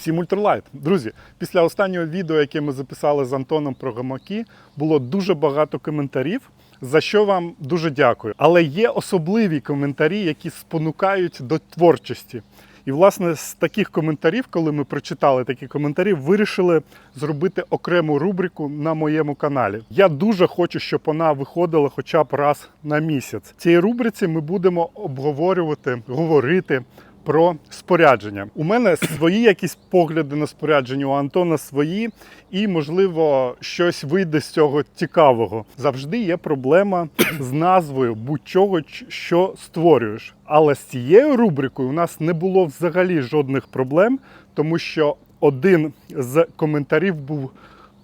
Всім ультралайт. Друзі, після останнього відео, яке ми записали з Антоном про гамаки, було дуже багато коментарів. За що вам дуже дякую. Але є особливі коментарі, які спонукають до творчості. І, власне, з таких коментарів, коли ми прочитали такі коментарі, вирішили зробити окрему рубрику на моєму каналі. Я дуже хочу, щоб вона виходила хоча б раз на місяць. В цій рубриці ми будемо обговорювати, говорити про спорядження. У мене свої якісь погляди на спорядження, у Антона свої, і, можливо, щось вийде з цього цікавого. Завжди є проблема з назвою будь-чого, що створюєш. Але з цією рубрикою у нас не було взагалі жодних проблем, тому що один з коментарів був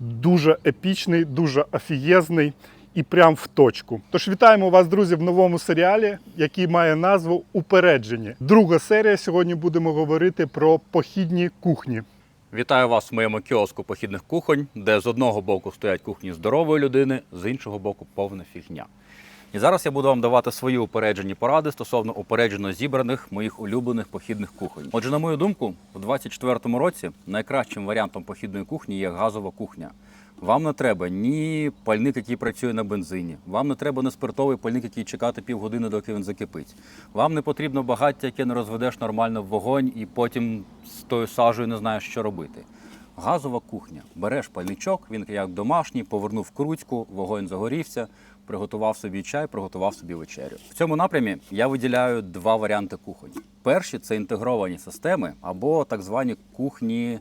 дуже епічний, дуже офігезний і прям в точку. Тож вітаємо вас, друзі, в новому серіалі, який має назву Упереджені. Друга серія. Сьогодні будемо говорити про похідні кухні. Вітаю вас в моєму кіоску похідних кухонь, де з одного боку стоять кухні здорової людини, з іншого боку повна фігня. І зараз я буду вам давати свої упереджені поради стосовно упереджено зібраних моїх улюблених похідних кухонь. Отже, на мою думку, у 2024 році найкращим варіантом похідної кухні є газова кухня. Вам не треба ні пальник, який працює на бензині. Вам не треба не спиртовий пальник, який чекати півгодини, доки він закипить. Вам не потрібно багаття, яке не розведеш нормально в вогонь, і потім з тою сажею не знаєш, що робити. Газова кухня. Береш пальничок, він як домашній, повернув крутьку, вогонь загорівся, приготував собі чай, приготував собі вечерю. В цьому напрямі я виділяю два варіанти кухонь. Перші це інтегровані системи або так звані кухні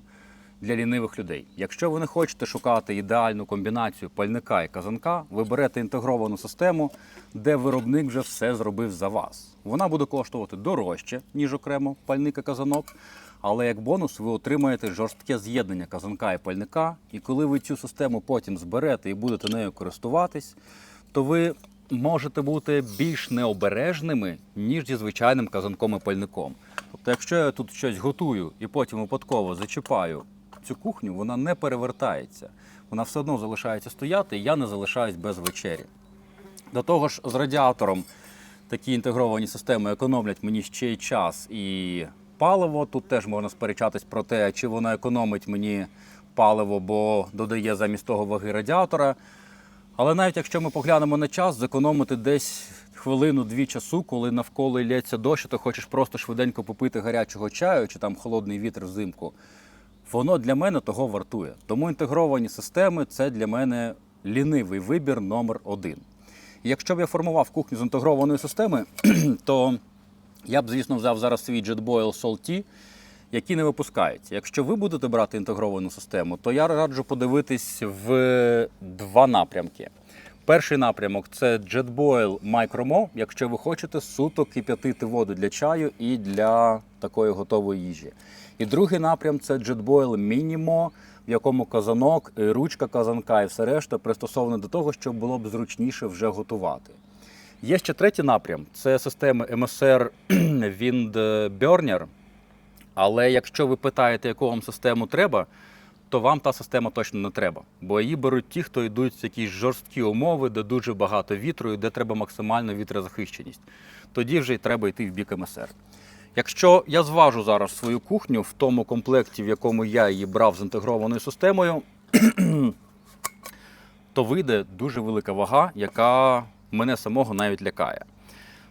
для лінивих людей. Якщо ви не хочете шукати ідеальну комбінацію пальника і казанка, ви берете інтегровану систему, де виробник вже все зробив за вас. Вона буде коштувати дорожче, ніж окремо пальник і казанок. Але як бонус ви отримаєте жорстке з'єднання казанка і пальника. І коли ви цю систему потім зберете і будете нею користуватись, то ви можете бути більш необережними, ніж зі звичайним казанком і пальником. Тобто, якщо я тут щось готую і потім випадково зачіпаю цю кухню, вона не перевертається. Вона все одно залишається стояти, і я не залишаюсь без вечері. До того ж, з радіатором такі інтегровані системи економлять мені ще й час і паливо. Тут теж можна сперечатись про те, чи воно економить мені паливо, бо додає замість того ваги радіатора. Але навіть якщо ми поглянемо на час, зекономити десь хвилину-дві часу, коли навколо йдеться дощ, то хочеш просто швиденько попити гарячого чаю чи там холодний вітер взимку, воно для мене того вартує. Тому інтегровані системи це для мене лінивий вибір номер один. Якщо б я формував кухню з інтегрованої системи, то я б, звісно, взяв зараз свій JetBoil Salty, які не випускаються. Якщо ви будете брати інтегровану систему, то я раджу подивитись в два напрямки. Перший напрямок це JetBoil Micromo, якщо ви хочете суто кип'ятити воду для чаю і для такої готової їжі. І другий напрям це JetBoil Minimo, в якому казанок, ручка казанка і все решта пристосоване до того, щоб було б зручніше вже готувати. Є ще третій напрям це системи MSR Windburner. Але якщо ви питаєте, яку вам систему треба, то вам та система точно не треба. Бо її беруть ті, хто йдуть в якісь жорсткі умови, де дуже багато вітру і де треба максимальна вітрозахищеність. Тоді вже й треба йти в бік МСР. Якщо я зважу зараз свою кухню в тому комплекті, в якому я її брав з інтегрованою системою, то вийде дуже велика вага, яка мене самого навіть лякає.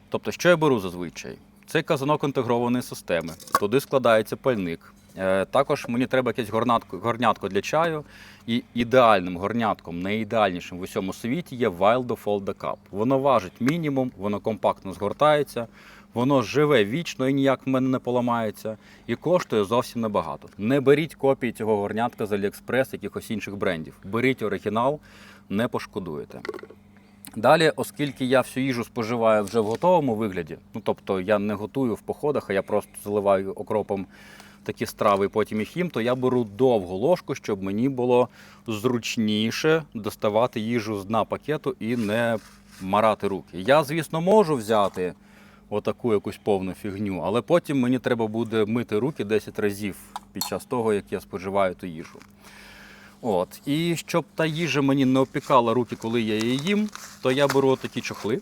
Тобто, що я беру зазвичай? Це казанок інтегрованої системи, туди складається пальник. Е, Також мені треба якесь горнатко, горнятко для чаю. І ідеальним горнятком, найідеальнішим в усьому світі є Wildo Fold Cup. Воно важить мінімум, воно компактно згортається, воно живе вічно і ніяк в мене не поламається, і коштує зовсім небагато. Не беріть копії цього горнятка з AliExpress, якихось інших брендів. Беріть оригінал, не пошкодуєте. Далі, оскільки я всю їжу споживаю вже в готовому вигляді, ну тобто я не готую в походах, а я просто заливаю окропом такі страви і потім їх їм, то я беру довгу ложку, щоб мені було зручніше доставати їжу з дна пакету і не марати руки. Я, звісно, можу взяти отаку якусь повну фігню, але потім мені треба буде мити руки 10 разів під час того, як я споживаю ту їжу. От. І щоб та їжа мені не опікала руки, коли я її їм, то я беру такі чохли.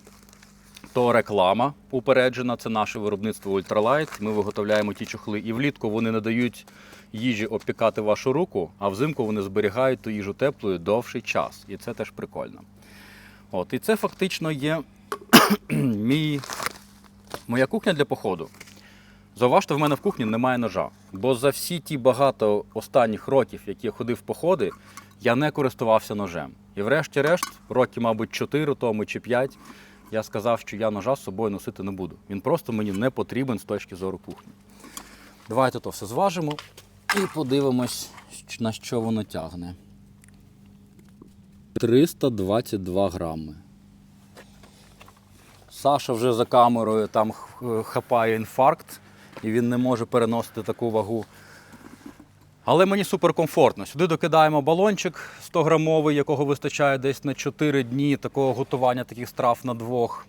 то реклама упереджена. Це наше виробництво Ультралайт. Ми виготовляємо ті чохли. І влітку вони не дають їжі обпікати вашу руку, а взимку вони зберігають ту їжу теплою довший час. І це теж прикольно. От, і це фактично є мій, моя кухня для походу. Зауважте, в мене в кухні немає ножа. Бо за всі ті багато останніх років, які я ходив в походи, я не користувався ножем. І врешті-решт, роки, мабуть, 4 тому чи 5, я сказав, що я ножа з собою носити не буду. Він просто мені не потрібен з точки зору кухні. Давайте то все зважимо і подивимось, на що воно тягне. 322 грами. Саша вже за камерою там хапає інфаркт, і він не може переносити таку вагу. Але мені суперкомфортно. Сюди докидаємо балончик 100 грамовий, якого вистачає десь на 4 дні такого готування таких страв на двох.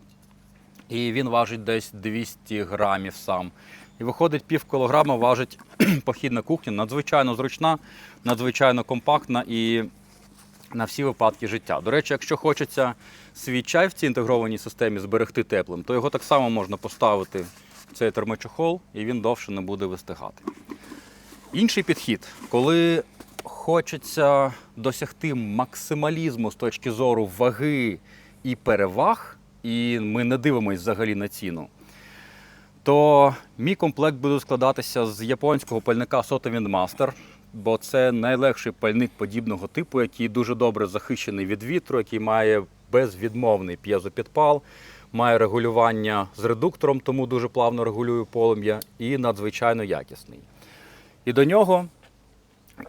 І він важить десь 200 грамів сам. І виходить пів кілограма важить похідна кухня. Надзвичайно зручна, надзвичайно компактна і на всі випадки життя. До речі, якщо хочеться свій чай в цій інтегрованій системі зберегти теплим, то його так само можна поставити в цей термочохол, і він довше не буде вистигати. Інший підхід, коли хочеться досягти максималізму з точки зору ваги і переваг, і ми не дивимося взагалі на ціну, то мій комплект буде складатися з японського пальника Soto Windmaster, бо це найлегший пальник подібного типу, який дуже добре захищений від вітру, який має безвідмовний п'єзопідпал, має регулювання з редуктором, тому дуже плавно регулює полум'я, і надзвичайно якісний. І до нього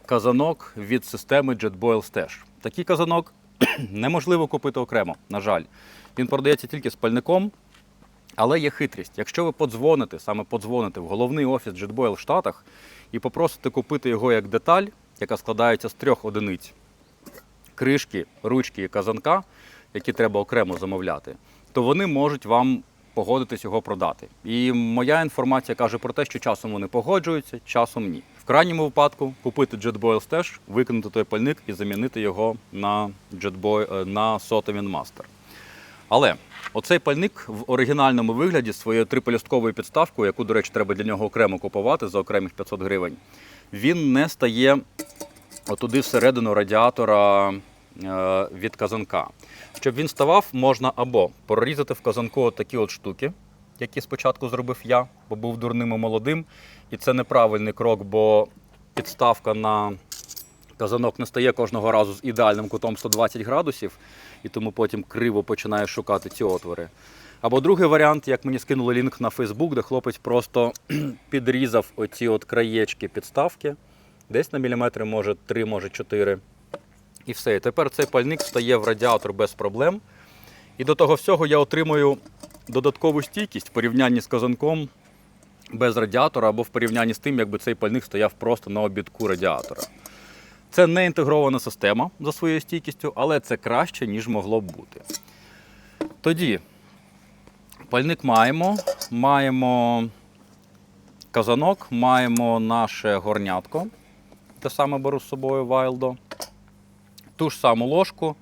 казанок від системи JetBoil Stash. Такий казанок неможливо купити окремо, на жаль. Він продається тільки з пальником, але є хитрість. Якщо ви подзвоните, саме подзвоните в головний офіс JetBoil в Штатах і попросите купити його як деталь, яка складається з трьох одиниць кришки, ручки і казанка, які треба окремо замовляти, то вони можуть вам погодитись його продати. І моя інформація каже про те, що часом вони погоджуються, часом ні. В крайньому випадку купити JetBoil Stash, викинути той пальник і замінити його на JetBoil, е, на Soto Master. Але оцей пальник в оригінальному вигляді своєю трипелюстковою підставкою, яку, до речі, треба для нього окремо купувати за окремих 500 гривень, він не стає отуди всередину радіатора від казанка. Щоб він ставав, можна або прорізати в казанку такі от штуки, які спочатку зробив я, бо був дурним і молодим. І це неправильний крок, бо підставка на казанок не стає кожного разу з ідеальним кутом 120 градусів, і тому потім криво починає шукати ці отвори. Або другий варіант, як мені скинули лінк на Фейсбук, де хлопець просто підрізав оці от краєчки підставки, десь на міліметри, може 3, може 4. І все. І тепер цей пальник стає в радіатор без проблем. І до того всього я отримую додаткову стійкість в порівнянні з казанком без радіатора або в порівнянні з тим, якби цей пальник стояв просто на обідку радіатора. Це не інтегрована система за своєю стійкістю, але це краще, ніж могло б бути. Тоді пальник маємо, маємо казанок, маємо наше горнятко, те саме беру з собою Вайлдо, ту ж саму ложку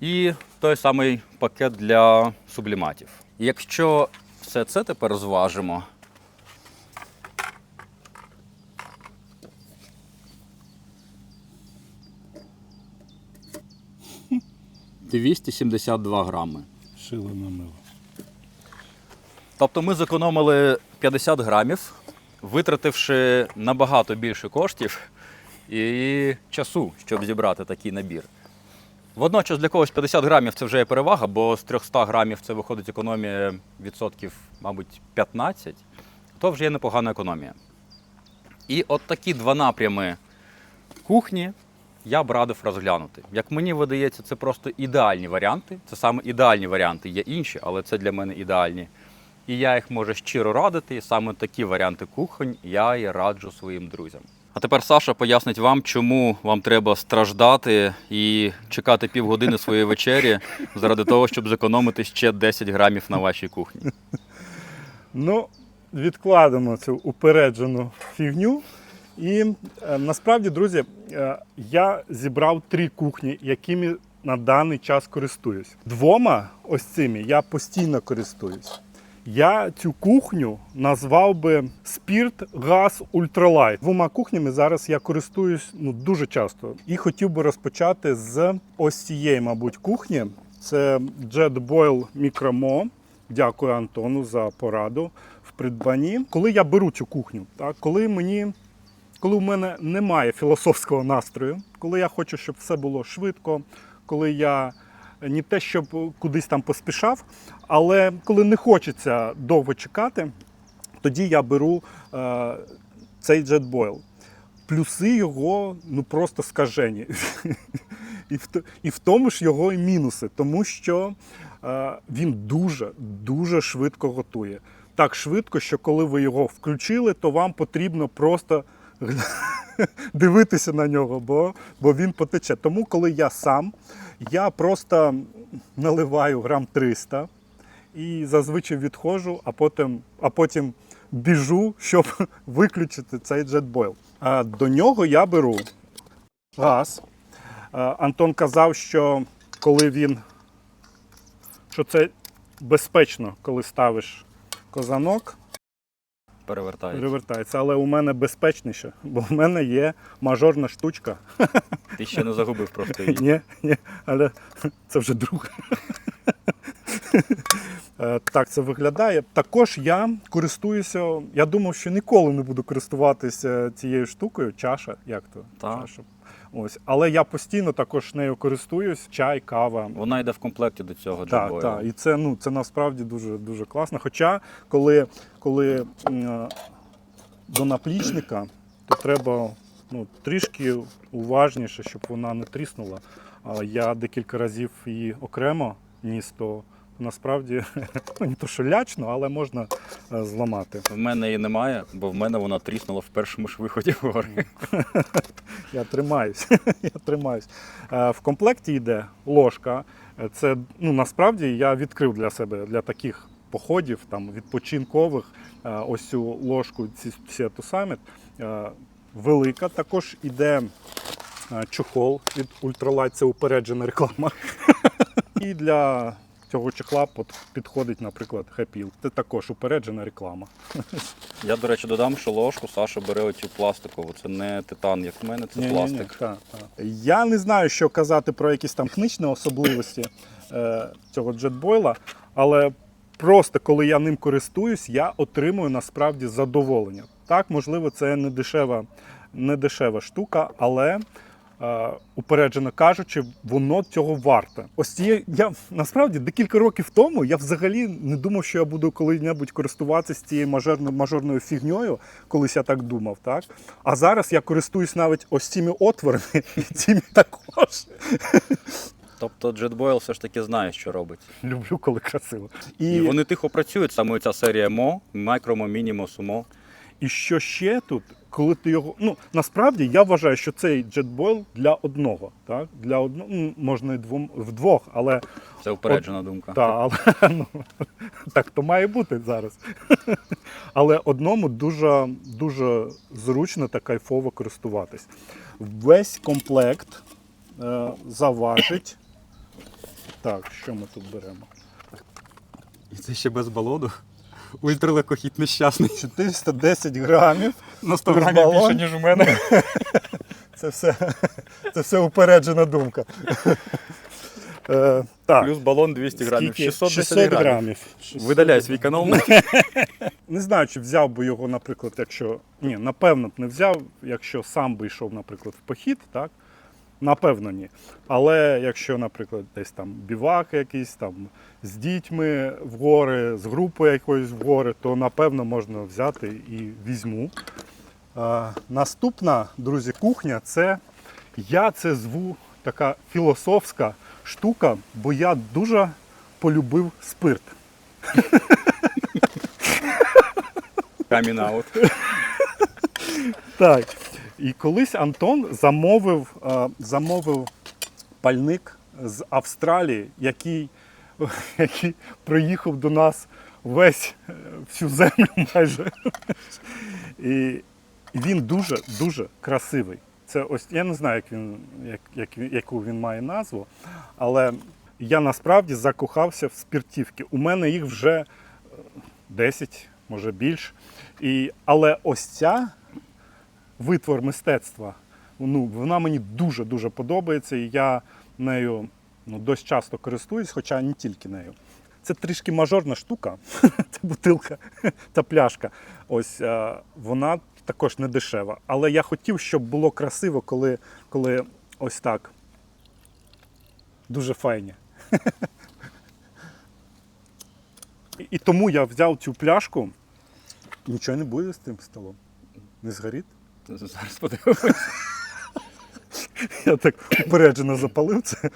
і той самий пакет для субліматів. Якщо все це тепер зважимо, 272 грами. Шило на мило. Тобто ми зекономили 50 грамів, витративши набагато більше коштів і часу, щоб зібрати такий набір. Водночас для когось 50 грамів це вже є перевага, бо з 300 грамів це виходить економія відсотків, мабуть, 15, то вже є непогана економія. І от такі два напрями кухні я б радив розглянути. Як мені видається, це просто ідеальні варіанти. Це саме ідеальні варіанти. Є інші, але це для мене ідеальні. І я їх можу щиро радити. І саме такі варіанти кухонь я і раджу своїм друзям. А тепер Саша пояснить вам, чому вам треба страждати і чекати півгодини своєї вечері заради того, щоб зекономити ще 10 грамів на вашій кухні. Ну, відкладемо цю упереджену фігню. І е, насправді, друзі, е, я зібрав три кухні, якими на даний час користуюсь. Двома ось цими я постійно користуюсь. Я цю кухню назвав би спірт газ ультралайт. Двома кухнями зараз я користуюсь ну, дуже часто. І хотів би розпочати з ось цієї, мабуть, кухні. Це JetBoil Micromo. Дякую Антону за пораду в придбанні. Коли я беру цю кухню, так, коли мені коли в мене немає філософського настрою, коли я хочу, щоб все було швидко, коли я не те, щоб кудись там поспішав, але коли не хочеться довго чекати, тоді я беру е, цей JetBoil. Плюси його ну просто скажені. І в, і в тому ж його і мінуси, тому що е, він дуже дуже швидко готує. Так швидко, що коли ви його включили, то вам потрібно просто дивитися на нього, бо, бо він потече. Тому, коли я сам, я просто наливаю грам 300 і зазвичай відходжу, а потім, а потім біжу, щоб виключити цей джетбойл. А до нього я беру газ. Антон казав, що коли він що це безпечно, коли ставиш козанок, Перевертається. перевертається. Але у мене безпечніше, бо в мене є мажорна штучка. Ти ще не загубив просто її. Ні, ні, але це вже друг. Е, Так це виглядає. Також я користуюся. Я думав, що ніколи не буду користуватися цією штукою. Чаша, як то? Так. Чаша. Ось. Але я постійно також нею користуюсь. Чай, кава. Вона йде в комплекті до цього Так, джетбойла. так. І це, ну, це насправді дуже, дуже класно. Хоча, коли, коли е, до наплічника, то треба ну, трішки уважніше, щоб вона не тріснула. Я декілька разів її окремо ніс, то насправді ну, не то, що лячно, але можна е, зламати. В мене її немає, бо в мене вона тріснула в першому ж виході вгори. Я тримаюсь. я тримаюсь. Е, В комплекті йде ложка. Е, Це ну, насправді я відкрив для себе для таких походів, там, відпочинкових. Ось цю ложку Seattle Summit. Велика. Також іде чохол від Ultralight, це упереджена реклама. І для цього чохла пот- підходить, наприклад, Happy. Це також упереджена реклама. Я, до речі, додам, що ложку Саша бере оцю пластикову. Це не титан, як в мене, це Ні-ні-ні, пластик. так, так. Я не знаю, що казати про якісь там технічні особливості е, цього джетбойла, але просто коли я ним користуюсь, я отримую насправді задоволення. Так, можливо, це не дешева, не дешева штука, але. Е, Упереджено кажучи, воно цього варте. Ось цією я насправді декілька років тому я взагалі не думав, що я буду коли-небудь користуватися цією мажорною, мажорною фігньою, колись я так думав, так? А зараз я користуюсь навіть ось цими отворами і цими також. Тобто джетбойл все ж таки знає, що робить. Люблю, коли красиво. І, І вони тихо працюють, саме ця серія МО, Micromo, Minimo, Sumo. і що ще тут, коли ти його. Ну насправді я вважаю, що цей джетбойл для одного. Так? Для одного ну, можна і двом вдвох, але Це упереджена думка. та, але ну, так то має бути зараз. Але одному дуже, дуже зручно та кайфово користуватись. Весь комплект е, заважить. Так, що ми тут беремо? І це ще без балону. Ультралегкохід нещасний. 410 грамів. На 100 грамів балон. більше, ніж у мене. Це все, це все упереджена думка. Е, так, Плюс балон 200 грамів. скільки? 610 600 грамів. грамів. 600 Видаляй свій канал. Не знаю, чи взяв би його, наприклад, якщо. Ні, напевно б не взяв, якщо сам би йшов, наприклад, в похід, так? Напевно, ні. Але якщо, наприклад, десь там бівак якийсь там з дітьми в гори, з групою якоюсь в гори, то напевно можна взяти і візьму. Е, наступна, друзі, кухня це я це зву така філософська штука, бо я дуже полюбив спирт. Камін аут. Так. І колись Антон замовив, е, замовив пальник з Австралії, який, який приїхав до нас весь е, всю землю майже. І він дуже-дуже красивий. Це ось я не знаю, як він, як, як, яку він має назву, але я насправді закохався в спіртівки. У мене їх вже е, 10, може більш. І, але ось ця витвор мистецтва, ну, вона мені дуже-дуже подобається, і я нею ну, досить часто користуюсь, хоча не тільки нею. Це трішки мажорна штука, та бутилка та пляшка. Ось е, вона також не дешева. Але я хотів, щоб було красиво, коли, коли ось так. Дуже файні. І- тому я взяв цю пляшку. Нічого не буде з тим столом. Не згорить. Зараз подивимось. Я так упереджено запалив це.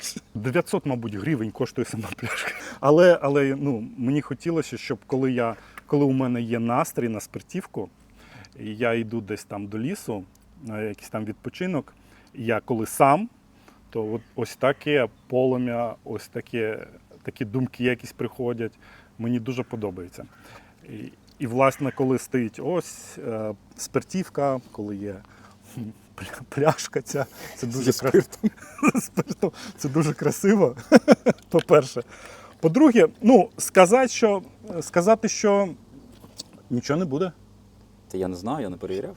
900, мабуть, гривень коштує сама пляшка. Але, але ну, мені хотілося, щоб коли, я, коли у мене є настрій на спиртівку, я йду десь там до лісу, на якийсь там відпочинок, я коли сам, то от ось таке полум'я, ось таке, такі думки якісь приходять. Мені дуже подобається. І, власне, коли стоїть ось е, спиртівка, коли є пляшка ця, це дуже красиво. спиртом. Це дуже красиво, по-перше. По-друге, ну, сказати, що, сказати, що нічого не буде. Це я не знаю, я не перевіряв.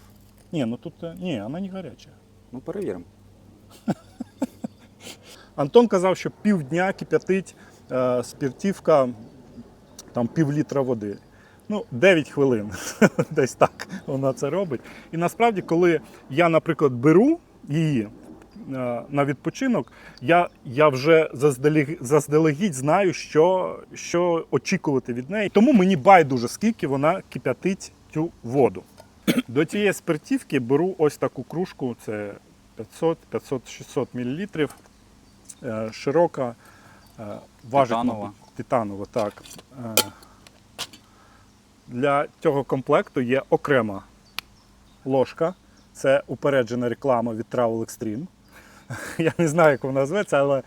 Ні, ну тут е, ні, вона не гаряча. Ну, перевіримо. Антон казав, що півдня кип'ятить е, спіртівка там пів літра води. Ну, 9 хвилин. Десь так вона це робить. І насправді, коли я, наприклад, беру її е, на відпочинок, я, я вже заздалегідь, заздалегідь знаю, що, що очікувати від неї. Тому мені байдуже, скільки вона кип'ятить цю воду. До цієї спиртівки беру ось таку кружку, це 500, 500, 600 мл. Е, Широка, е, важить, Титанова. титанова, так. Для цього комплекту є окрема ложка. Це упереджена реклама від Travel Extreme. Я не знаю, як вона зветься, але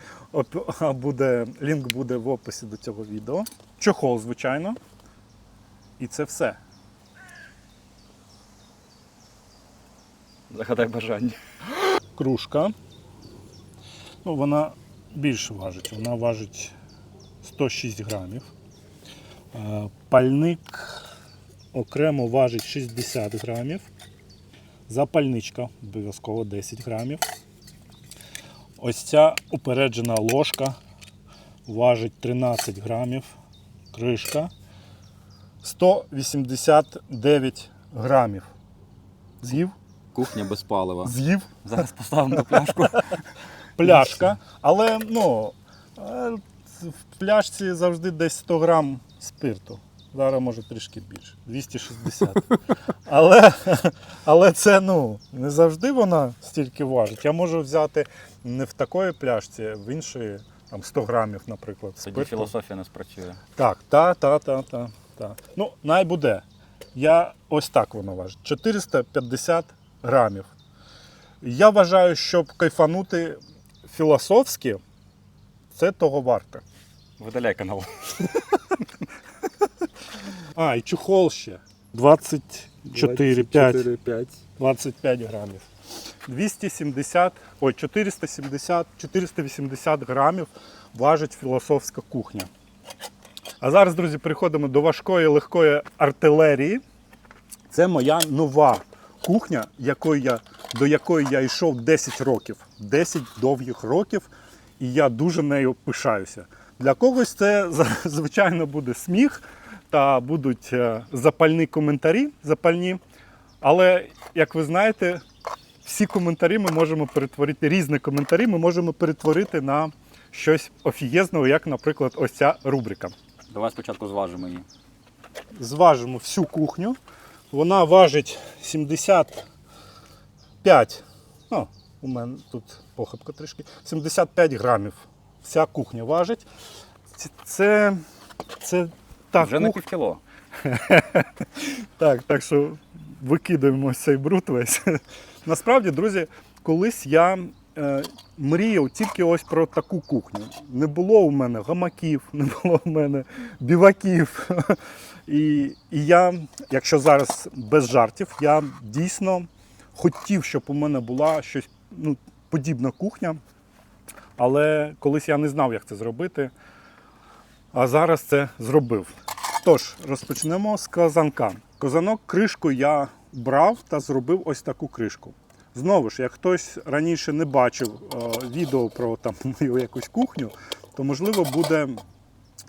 буде, лінк буде в описі до цього відео. Чохол, звичайно. І це все. Загадай бажання. кружка. Ну, вона більше важить. Вона важить 106 грамів. Е, Пальник окремо важить 60 грамів. Запальничка обов'язково 10 грамів. Ось ця упереджена ложка важить 13 грамів. Кришка 189 грамів. З'їв? Кухня без палива. З'їв. Зараз поставимо на пляшку. пляшка, але ну, е, в пляшці завжди десь 100 грам спирту. Зараз може трішки більше, 260. Але, але це ну, не завжди вона стільки важить. Я можу взяти не в такої пляшці, в іншої там 100 грамів, наприклад. Тоді спирту. філософія не спрацює. Так, та, та, та, та, та. Ну, най буде. Я ось так воно важить. 450 грамів. Я вважаю, щоб кайфанути філософськи, це того варте. Видаляй канал. А, і чухол ще. 24, 5, 5. 25 грамів. 270, ой, 470, 480 грамів важить філософська кухня. А зараз, друзі, переходимо до важкої легкої артилерії. Це моя нова кухня, якою я, до якої я йшов 10 років. 10 довгих років, і я дуже нею пишаюся. Для когось це звичайно буде сміх та будуть е, запальні коментарі, запальні. Але, як ви знаєте, всі коментарі ми можемо перетворити, різні коментарі ми можемо перетворити на щось офігезного, як, наприклад, ось ця рубрика. Давай спочатку зважимо її. Зважимо всю кухню. Вона важить 75. Ну, у мене тут похибка трішки. 75 грамів. Вся кухня важить. Це, це, це та Вже на півкіло. Так, так що викидаємо цей бруд весь. Насправді, друзі, колись я е, мріяв тільки ось про таку кухню. Не було у мене гамаків, не було у мене біваків. І, і я, якщо зараз без жартів, я дійсно хотів, щоб у мене була щось ну, подібна кухня, але колись я не знав, як це зробити. А зараз це зробив. Тож, розпочнемо з казанка. Казанок кришку я брав та зробив ось таку кришку. Знову ж, як хтось раніше не бачив е, відео про там, мою якусь кухню, то можливо буде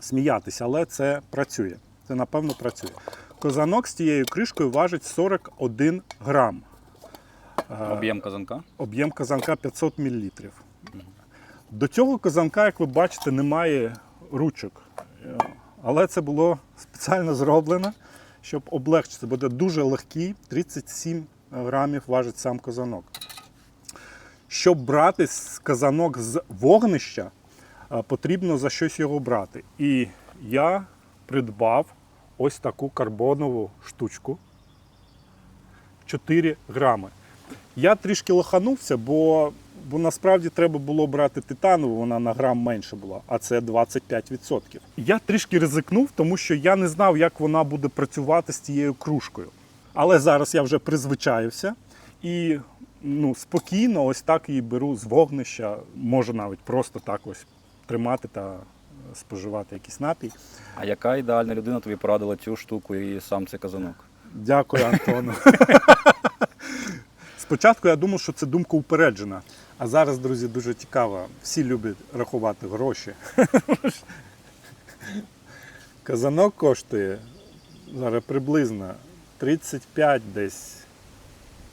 сміятися, але це працює. Це напевно працює. Козанок з тією кришкою важить 41 грам. Е, Об'єм казанка. Об'єм казанка 500 мл. До цього казанка, як ви бачите, немає ручок. Але це було спеціально зроблено, щоб облегчити. Буде дуже легкий, 37 грамів важить сам казанок. Щоб брати казанок з вогнища, е, потрібно за щось його брати. І я придбав ось таку карбонову штучку 4 грами. Я трішки лоханувся, бо, бо насправді треба було брати титанову, вона на грам менше була, а це 25%. Я трішки ризикнув, тому що я не знав, як вона буде працювати з тією кружкою. Але зараз я вже призвичаюся і ну, спокійно ось так її беру з вогнища, можу навіть просто так ось тримати та споживати якийсь напій. А яка ідеальна людина тобі порадила цю штуку і сам цей казанок? Дякую, Антону. Спочатку я думав, що це думка упереджена. А зараз, друзі, дуже цікаво. Всі люблять рахувати гроші. Казанок коштує зараз приблизно 35 десь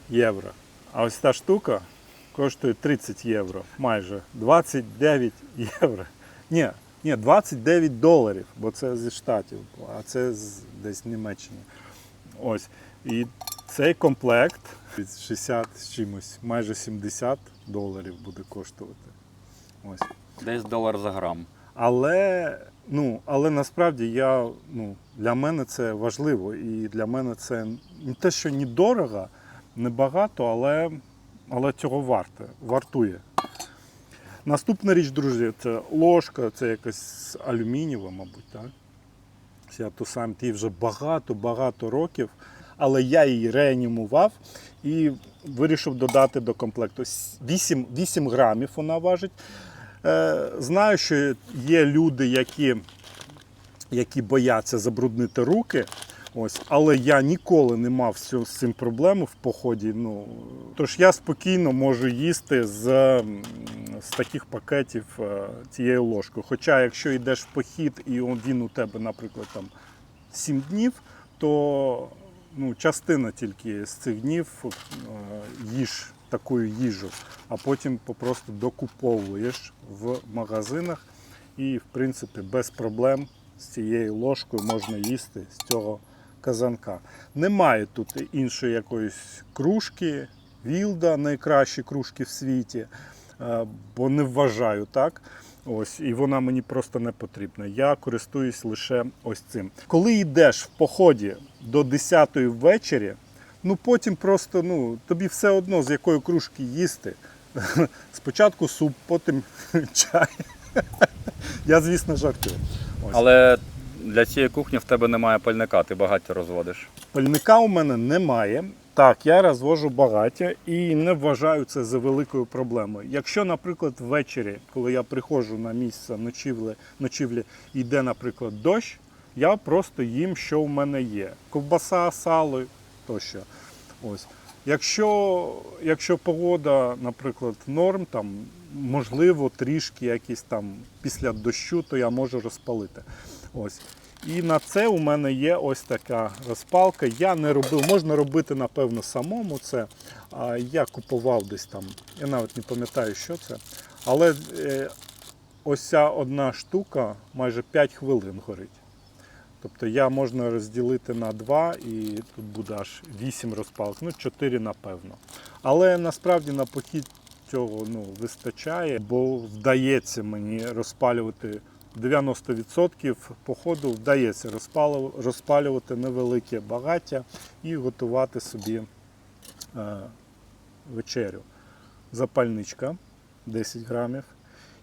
євро. А ось та штука коштує 30 євро, майже 29 євро. Ні, ні, 29 доларів, бо це зі Штатів, а це з десь Німеччини. Ось. І цей комплект від 60 з чимось, майже 70 доларів буде коштувати. Ось. Десь долар за грам. Але, ну, але насправді я, ну, для мене це важливо. І для мене це не те, що не дорого, не багато, але, але цього варте, вартує. Наступна річ, друзі, це ложка, це якась алюмінієва, мабуть, так? Я ту сам ті вже багато-багато років, але я її реанімував і вирішив додати до комплекту. 8, 8 грамів вона важить. Е, Знаю, що є люди, які, які бояться забруднити руки. Ось, але я ніколи не мав з цим- з проблем в поході. Ну, тож я спокійно можу їсти з, з таких пакетів е, цією ложкою. Хоча, якщо йдеш в похід і він у тебе, наприклад, там 7 днів, то ну, частина тільки з цих днів е, їж таку їжу, а потім попросту докуповуєш в магазинах і, в принципі, без проблем з цією ложкою можна їсти з цього казанка. Немає тут іншої якоїсь кружки, вілда, найкращі кружки в світі, е, бо не вважаю так. Ось, і вона мені просто не потрібна. Я користуюсь лише ось цим. Коли йдеш в поході до 10-ї ввечері, ну потім просто ну, тобі все одно з якої кружки їсти. Спочатку суп, потім чай. Я, звісно, жартую. Ось. Але для цієї кухні в тебе немає пальника, ти багаття розводиш. Пальника у мене немає. Так, я розвожу багаття і не вважаю це за великою проблемою. Якщо, наприклад, ввечері, коли я приходжу на місце ночівлі, ночівлі йде, наприклад, дощ, я просто їм, що в мене є. Ковбаса, сало тощо. Ось. Якщо, якщо погода, наприклад, норм, там, можливо, трішки якісь там після дощу, то я можу розпалити. Ось. І на це у мене є ось така розпалка. Я не робив, можна робити, напевно, самому це. Я купував десь там, я навіть не пам'ятаю, що це. Але е, ось ця одна штука майже 5 хвилин горить. Тобто я можна розділити на два і тут буде аж 8 розпалок, ну 4 напевно. Але насправді на похід цього ну, вистачає, бо вдається мені розпалювати 90% походу вдається розпалювати невелике багаття і готувати собі е, вечерю. Запальничка 10 грамів.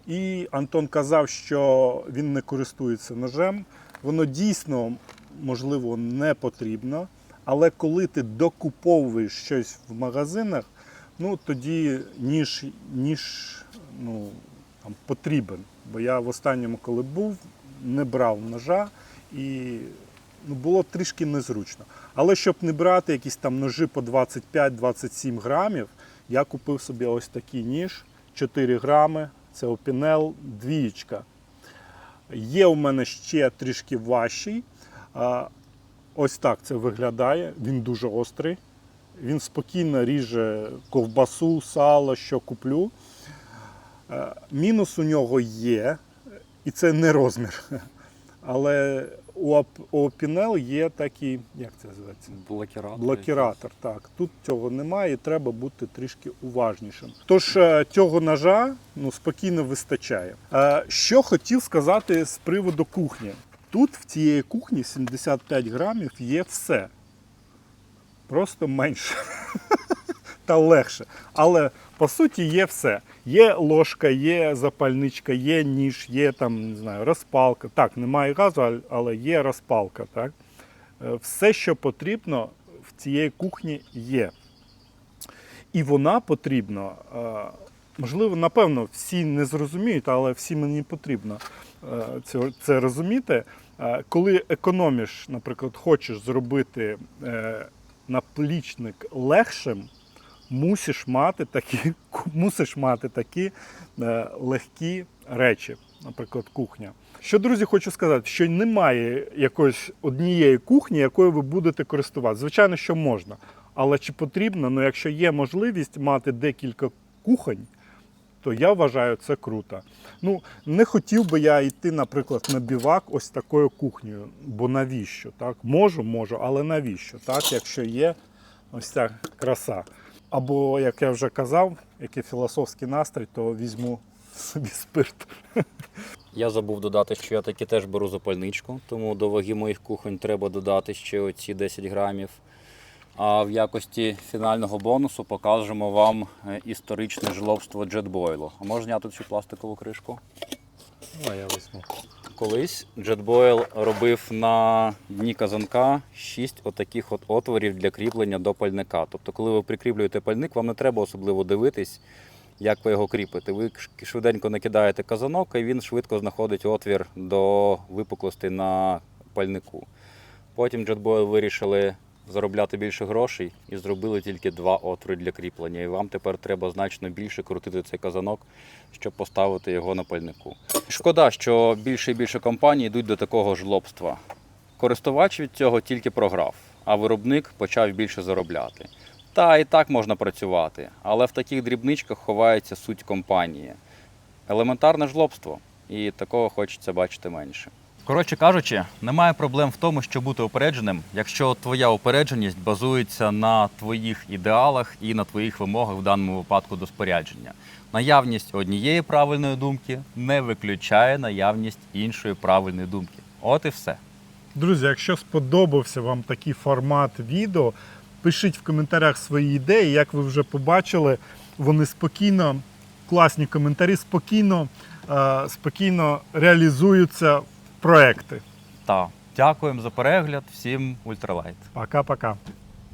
І Антон казав, що він не користується ножем. Воно дійсно, можливо, не потрібно, Але коли ти докуповуєш щось в магазинах, ну тоді ніж, ніж ну, там, потрібен. Бо я в останньому, коли був, не брав ножа і ну, було трішки незручно. Але щоб не брати якісь там ножі по 25-27 грамів, я купив собі ось такий ніж 4 грами. Це опінел двієчка. Є у мене ще трішки важчий. Ось так це виглядає. Він дуже острий. Він спокійно ріже ковбасу, сало, що куплю. Е, Мінус у нього є, і це не розмір. Але у Opinel є такий, як це називається? Блокіратор. Блокіратор. Так, тут цього немає, і треба бути трішки уважнішим. Тож е, цього ножа ну, спокійно вистачає. Е, Що хотів сказати з приводу кухні. Тут в цієї кухні 75 грамів є все. Просто менше та легше. Але по суті є все. Є ложка, є запальничка, є ніж, є там, не знаю, розпалка. Так, немає газу, але є розпалка. Так? Е, Все, що потрібно в цієї кухні є. І вона потрібна. е, Можливо, напевно, всі не зрозуміють, але всі мені потрібно е, це, розуміти. Коли економиш, наприклад, хочеш зробити наплічник легшим, мусиш мати такі, мусиш мати такі е, легкі речі, наприклад, кухня. Що, друзі, хочу сказати, що немає якоїсь однієї кухні, якою ви будете користуватися. Звичайно, що можна. Але чи потрібно, ну якщо є можливість мати декілька кухонь, то я вважаю це круто. Ну, не хотів би я йти, наприклад, на бівак ось такою кухнею, бо навіщо? Так? Можу, можу, але навіщо? Так? Якщо є ось ця краса. Або, як я вже казав, який філософський настрій, то візьму собі спирт. Я забув додати, що я таки теж беру запальничку, тому до ваги моїх кухонь треба додати ще оці 10 грамів. А в якості фінального бонусу покажемо вам е, історичне жлобство джетбойлу. А можна зняти цю пластикову кришку? А я візьму. Колись джетбойл робив на дні казанка 6 отаких от отворів для кріплення до пальника. Тобто, коли ви прикріплюєте пальник, вам не треба особливо дивитись, як ви його кріпите. Ви швиденько накидаєте казанок, і він швидко знаходить отвір до випуклості на пальнику. Потім джетбойл вирішили заробляти більше грошей і зробили тільки два отвори для кріплення. І вам тепер треба значно більше крутити цей казанок, щоб поставити його на пальнику. Шкода, що більше і більше компаній йдуть до такого жлобства. Користувач від цього тільки програв, а виробник почав більше заробляти. Та і так можна працювати, але в таких дрібничках ховається суть компанії. Елементарне жлобство, і такого хочеться бачити менше. Коротше кажучи, немає проблем в тому, щоб бути упередженим, якщо твоя упередженість базується на твоїх ідеалах і на твоїх вимогах в даному випадку до спорядження. Наявність однієї правильної думки не виключає наявність іншої правильної думки. От і все. Друзі, якщо сподобався вам такий формат відео, пишіть в коментарях свої ідеї. Як ви вже побачили, вони спокійно, класні коментарі, спокійно, е, спокійно реалізуються проекти. Так. дякуємо за перегляд. Всім ультралайт. Пока-пока.